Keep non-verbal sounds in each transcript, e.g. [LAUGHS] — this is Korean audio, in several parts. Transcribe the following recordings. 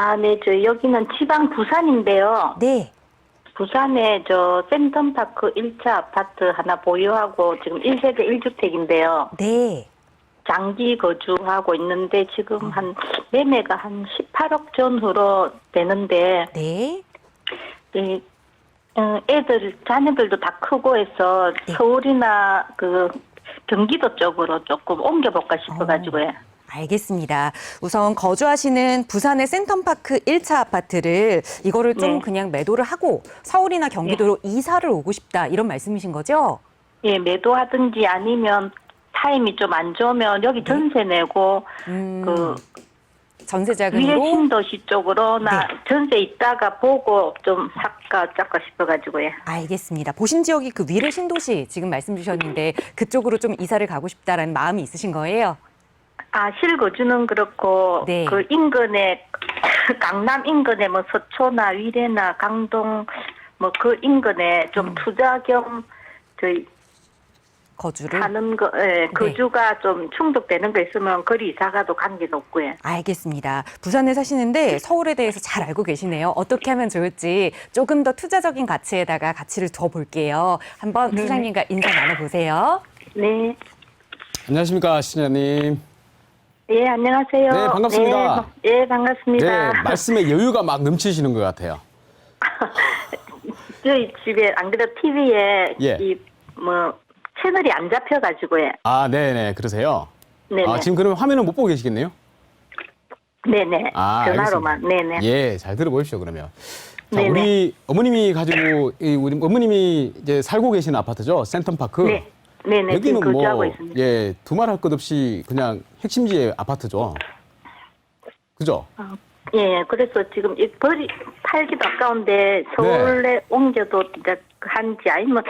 아, 네, 저 여기는 지방 부산인데요. 네. 부산에 저 센텀파크 1차 아파트 하나 보유하고 지금 1세대 1주택인데요. 네. 장기 거주하고 있는데 지금 한 매매가 한 18억 전후로 되는데 네. 이 어, 애들 자녀들도 다 크고 해서 네. 서울이나 그 경기도 쪽으로 조금 옮겨볼까 싶어가지고요. 알겠습니다. 우선 거주하시는 부산의 센텀파크 1차 아파트를 이거를 좀 네. 그냥 매도를 하고 서울이나 경기도로 이사를 오고 싶다 이런 말씀이신 거죠? 예, 매도하든지 아니면 타임이 좀 안 좋으면 여기 전세 내고 음, 그 전세 위례 자금으로 신도시 쪽으로 나 네. 전세 있다가 보고 좀 살까 짤까 싶어가지고요. 알겠습니다. 보신 지역이 그 위례 신도시 지금 말씀 주셨는데 그쪽으로 좀 이사를 가고 싶다라는 마음이 있으신 거예요? 아 실거주는 그렇고 네. 그 인근에 강남 인근에 뭐 서초나 위례나 강동 뭐 그 인근에 음. 좀 투자 겸 저희 거주를 사는 거, 네. 예, 거주가 좀 충족되는 거 있으면 거리 이사가도 관계는 없고요. 알겠습니다. 부산에 사시는데 서울에 대해서 잘 알고 계시네요. 어떻게 하면 좋을지 조금 더 투자적인 가치에다가 가치를 더 볼게요. 한번 네. 소장님과 인사 나눠 보세요. 네. 안녕하십니까 시장님. 예, 안녕하세요. 네, 반갑습니다. 네, 예, 반갑습니다. 네 말씀에 여유가 막 넘치시는 것 같아요. [LAUGHS] 저희 집에 안 그래도 TV에 예. 이 뭐 채널이 안 잡혀가지고 요. 아 네네 그러세요. 네네. 아 지금 그러면 화면은 못 보고 계시겠네요. 네네. 아 전화로만. 알겠습니다. 네네. 예, 잘 들어보십시오 그러면. 자, 네네. 우리 어머님이 가지고 이 우리 어머님이 이제 살고 계시는 아파트죠 센텀파크. 네. 네네. 여기는 지금 거주하고 뭐 있습니다. 예, 두말할 것 없이 그냥 핵심지의 아파트죠. 그죠? 어, 예, 그래서 지금 이 버리 팔기도 아까운데 서울에 네. 옮겨도 이제 한지 아니면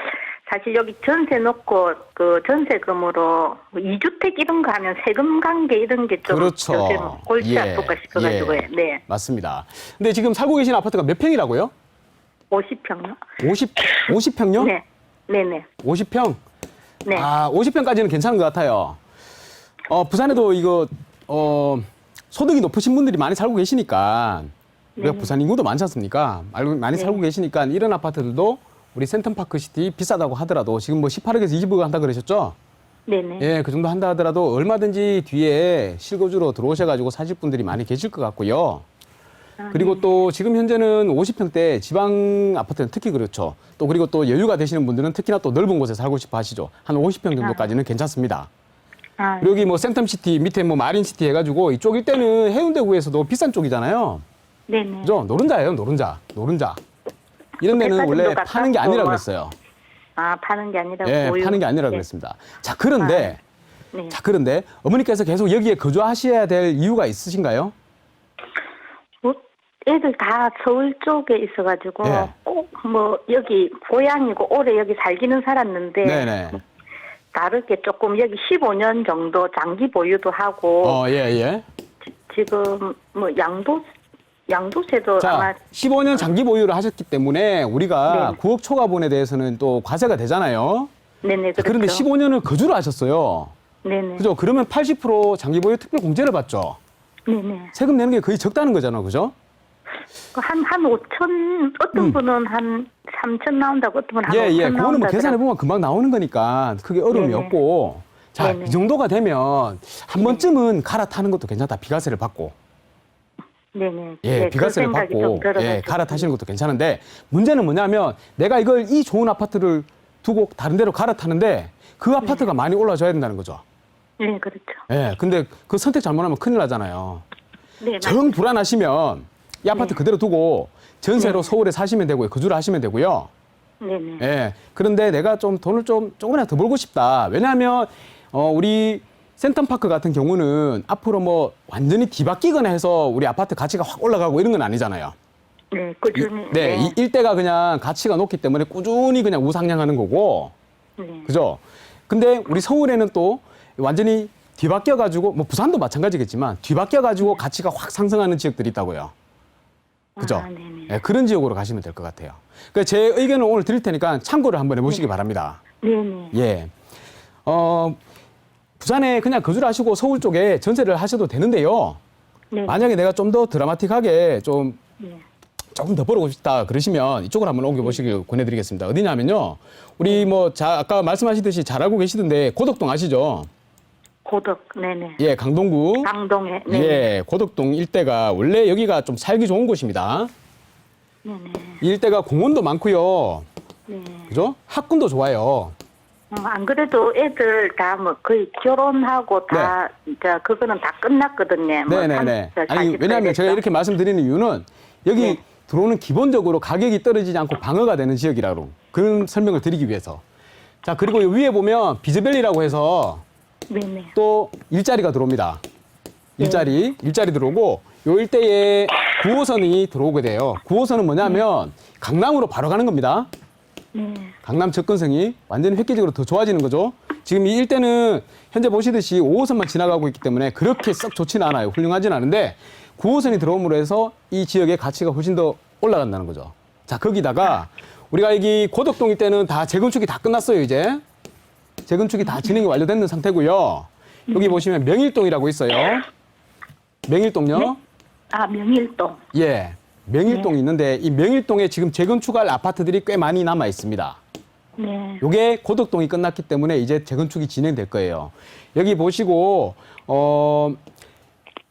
사실 여기 전세 놓고 그 전세금으로 뭐 2주택 이런 거 하면 세금 관계 이런 게 좀 그렇죠. 요즘 골치 예, 아플까 싶어가지고요. 예. 네, 맞습니다. 근데 지금 살고 계신 아파트가 몇 평이라고요? 50평요? 50 50평요? 네, 네 네, 50평. 네. 아, 50평까지는 괜찮은 것 같아요. 어, 부산에도 이거 어, 소득이 높으신 분들이 많이 살고 계시니까 우리가 부산 인구도 많지 않습니까? 알고- 많이 네. 살고 계시니까 이런 아파트들도 우리 센텀파크 시티 비싸다고 하더라도 지금 뭐 18억에서 20억 한다 그러셨죠? 네네. 예, 그 정도 한다 하더라도 얼마든지 뒤에 실거주로 들어오셔가지고 사실 분들이 많이 계실 것 같고요. 아, 그리고 네. 또 지금 현재는 50평대 지방 아파트는 특히 그렇죠. 또 그리고 또 여유가 되시는 분들은 특히나 또 넓은 곳에 살고 싶어 하시죠. 한 50평 정도까지는 괜찮습니다. 아, 그리고 여기 뭐 센텀시티 밑에 뭐 마린시티 해가지고 이쪽 일대는 해운대구에서도 비싼 쪽이잖아요. 네네. 그죠? 노른자예요, 노른자. 노른자. 이런 데는 백화점도 원래 파는 게 아니라 뭐 그랬어요. 아, 파는 게 아니라 예, 보유. 파는 게 아니라 네. 그랬습니다. 자, 그런데 네. 자, 그런데 어머니께서 계속 여기에 거주하셔야 될 이유가 있으신가요? 뭐, 애들 다 서울 쪽에 있어가지고 예. 꼭뭐 여기 고향이고 오래 여기 살기는 살았는데 네네. 다르게 조금 여기 15년 정도 장기 보유도 하고 어, 예, 예. 지, 금 뭐 양도 양도세도 아마 자, 15년 장기 보유를 하셨기 때문에 우리가 네. 9억 초과분에 대해서는 또 과세가 되잖아요. 네네 자, 그렇죠. 그런데 15년을 거주를 하셨어요. 네네 그죠? 그러면 80% 장기 보유 특별 공제를 받죠. 네네 세금 내는 게 거의 적다는 거잖아요. 그죠? 한 한 5천 어떤 분은 한 3천 나온다고 어떤 분은 한 음. 예, 5천 예. 그거는 뭐 나온다 계산해 보면 금방 나오는 거니까 크게 어려움이 네네. 없고. 자, 네네. 이 정도가 되면 한 번쯤은 갈아타는 것도 괜찮다. 비과세를 받고. 네네 예, 네, 그 비과세를 좀 받고. 예, 갈아타시는 것도 괜찮은데 문제는 뭐냐면 내가 이걸 이 좋은 아파트를 두고 다른 데로 갈아타는데 그 아파트가 많이 올라줘야 된다는 거죠. 네 그렇죠 예, 근데 그 선택 잘못하면 큰일 나잖아요. 네 맞- 정 불안하시면 이 아파트 네. 그대로 두고 전세로 서울에 사시면 되고요. 거주를 하시면 되고요. 네네 예. 그런데 내가 좀 돈을 좀 조금이라도 더 벌고 싶다. 왜냐하면 어 우리 센텀파크 같은 경우는 앞으로 뭐 완전히 뒤바뀌거나 해서 우리 아파트 가치가 확 올라가고 이런 건 아니잖아요. 네 꾸준히 네, 이 일대가 그냥 가치가 높기 때문에 꾸준히 그냥 우상향하는 거고, 네. 그죠? 근데 우리 서울에는 또 완전히 뒤바뀌어 가지고 뭐 부산도 마찬가지겠지만 뒤바뀌어 가지고 가치가 확 상승하는 지역들이 있다고요. 그죠? 아, 네네. 예, 그런 지역으로 가시면 될 것 같아요. 그러니까 제 의견을 오늘 드릴 테니까 참고를 한번 해보시기 바랍니다. 네네. 예. 어, 부산에 그냥 거주를 하시고 서울 쪽에 전세를 하셔도 되는데요. 네. 만약에 내가 좀 더 드라마틱하게 좀 네. 조금 더 벌어보고 싶다 그러시면 이쪽으로 한번 옮겨보시길 권해드리겠습니다. 어디냐면요. 우리 뭐 자, 아까 말씀하시듯이 잘 알고 계시던데 고덕동 아시죠? 고덕, 네네. 예, 강동구. 강동에, 네. 예, 고덕동 일대가 원래 여기가 좀 살기 좋은 곳입니다. 네네. 이 일대가 공원도 많고요. 네. 그죠? 학군도 좋아요. 어, 안 그래도 애들 다 뭐 거의 결혼하고 다, 자, 그거는 다 끝났거든요. 뭐 네네네. 삼- 저 아니, 40 왜냐하면 제가. 이렇게 말씀드리는 이유는 여기 네. 들어오는 기본적으로 가격이 떨어지지 않고 방어가 되는 지역이라고 그런 설명을 드리기 위해서. 자, 그리고 위에 보면 비즈밸리라고 해서 네네. 또 일자리가 들어옵니다. 네. 일자리, 일자리 들어오고 요 일대에 9호선이 들어오게 돼요. 9호선은 뭐냐면 강남으로 바로 가는 겁니다. 네. 강남 접근성이 완전히 획기적으로 더 좋아지는 거죠. 지금 이 일대는 현재 보시듯이 5호선만 지나가고 있기 때문에 그렇게 썩 좋지는 않아요. 훌륭하진 않은데 9호선이 들어옴으로 해서 이 지역의 가치가 훨씬 더 올라간다는 거죠. 자, 거기다가 우리가 여기 고덕동 일대는 다 재건축이 다 끝났어요, 이제. 재건축이 다 진행이 완료된 상태고요. 여기 보시면 명일동이라고 있어요. 명일동요. 아, 명일동. 예. 명일동이 있는데 이 명일동에 지금 재건축할 아파트들이 꽤 많이 남아 있습니다. 네. 요게 고덕동이 끝났기 때문에 이제 재건축이 진행될 거예요. 여기 보시고 어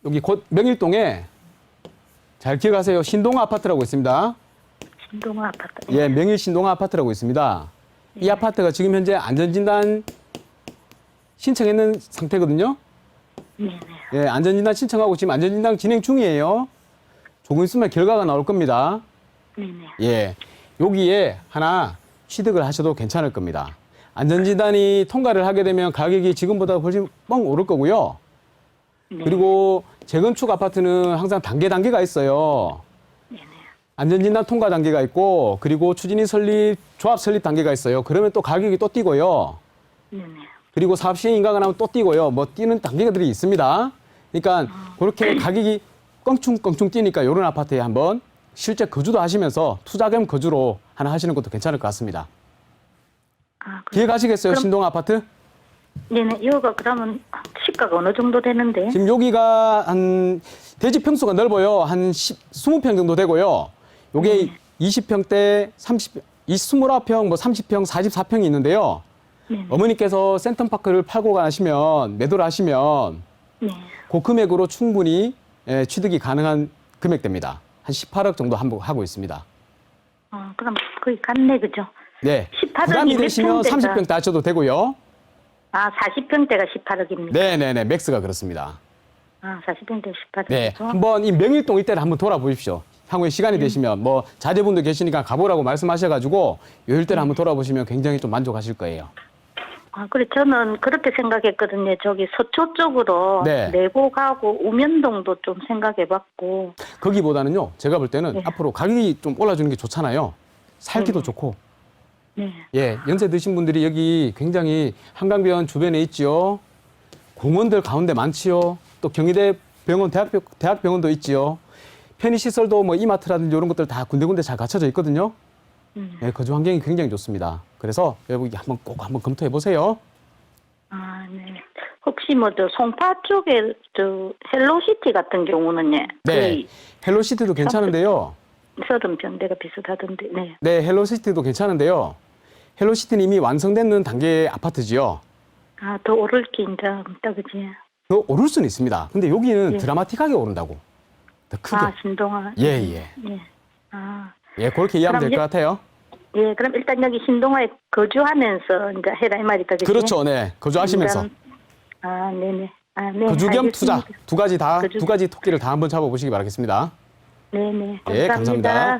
여기 곧 명일동에 잘 기억하세요. 신동아 아파트라고 있습니다. 신동 아파트. 예, 명일 신동아 아파트라고 있습니다. 이 아파트가 지금 현재 안전진단 신청했는 상태거든요. 네네. 예, 안전진단 신청하고 지금 안전진단 진행 중이에요. 조금 있으면 결과가 나올 겁니다. 네네. 예, 여기에 하나 취득을 하셔도 괜찮을 겁니다. 안전진단이 통과를 하게 되면 가격이 지금보다 훨씬 뻥 오를 거고요. 네. 그리고 재건축 아파트는 항상 단계 단계가 있어요. 안전진단 통과 단계가 있고 그리고 추진이 설립, 조합 설립 단계가 있어요. 그러면 또 가격이 또 뛰고요. 네네. 그리고 사업 시행 인가가 나면 또 뛰고요. 뭐 뛰는 단계들이 있습니다. 그러니까 그렇게 가격이 껑충껑충 뛰니까 이런 아파트에 한번 실제 거주도 하시면서 투자 겸 거주로 하나 하시는 것도 괜찮을 것 같습니다. 아, 그, 기획하시겠어요? 그럼- 신동 아파트? 네네. 이거가 그러면 시가가 어느 정도 되는데? 지금 여기가 한 대지 평수가 넓어요. 한 10, 20평 정도 되고요. 요게 20평대 30, 29평, 뭐 30평, 44평이 있는데요. 네네. 어머니께서 센텀파크를 팔고 가시면 매도를 하시면 네. 그 금액으로 충분히 예, 취득이 가능한 금액대입니다. 한 18억 정도 한복 하고 있습니다. 어, 그럼 거의 갔네, 그죠? 네. 18억 부담이 이몇 되시면 평대가? 30평 다 하셔도 되고요. 아, 40평대가 18억입니다. 네, 네, 네. 맥스가 그렇습니다. 아, 40평대 18억. 네. 한번 이 명일동 일대를 한번 돌아보십시오. 향후에 시간이 음. 되시면 뭐 자제분도 계시니까 가보라고 말씀하셔가지고 요 일대를 한번 돌아보시면 굉장히 좀 만족하실 거예요. 아, 그래, 저는 그렇게 생각했거든요. 저기 서초 쪽으로 네. 내고 가고 우면동도 좀 생각해봤고. 거기보다는요, 제가 볼 때는 네. 앞으로 가격이 좀 올라주는 게 좋잖아요. 살기도 좋고. 네. 예, 연세 드신 분들이 여기 굉장히 한강변 주변에 있지요. 공원들 가운데 많지요. 또 경희대 병원, 대학병, 대학병원도 있지요. 편의시설도 뭐 이마트라든지 이런 것들 다 군데군데 잘 갖춰져 있거든요. 음. 예, 거주 환경이 굉장히 좋습니다. 그래서 여러분 한번 꼭 한번 검토해 보세요. 아, 네. 혹시 뭐 저 송파 쪽에 저 헬로시티 같은 경우는요. 네, 거의 헬로시티도 괜찮은데요. 서른 평대가 비슷하던데. 네. 네, 헬로시티도 괜찮은데요. 헬로시티는 이미 완성되는 단계의 아파트지요. 아, 더 오를 게 이제 없다, 그지? 더 오를 수는 있습니다. 근데 여기는 예. 드라마틱하게 오른다고. 더 크게. 아, 신동아. 예, 예. 네. 아. 예, 그렇게 이해하면 될 그럼 것 같아요. 예, 그럼 일단 여기 신동아에 거주하면서 이제 해라 이 말이다, 그지? 그렇죠, 네. 거주하시면서 일단- 아, 네네. 아, 네. 거주 겸 투자 알겠습니다. 두 가지 다 거주- 두 가지 토끼를 다 한번 잡아보시기 바라겠습니다. 네네. 예. 감사합니다.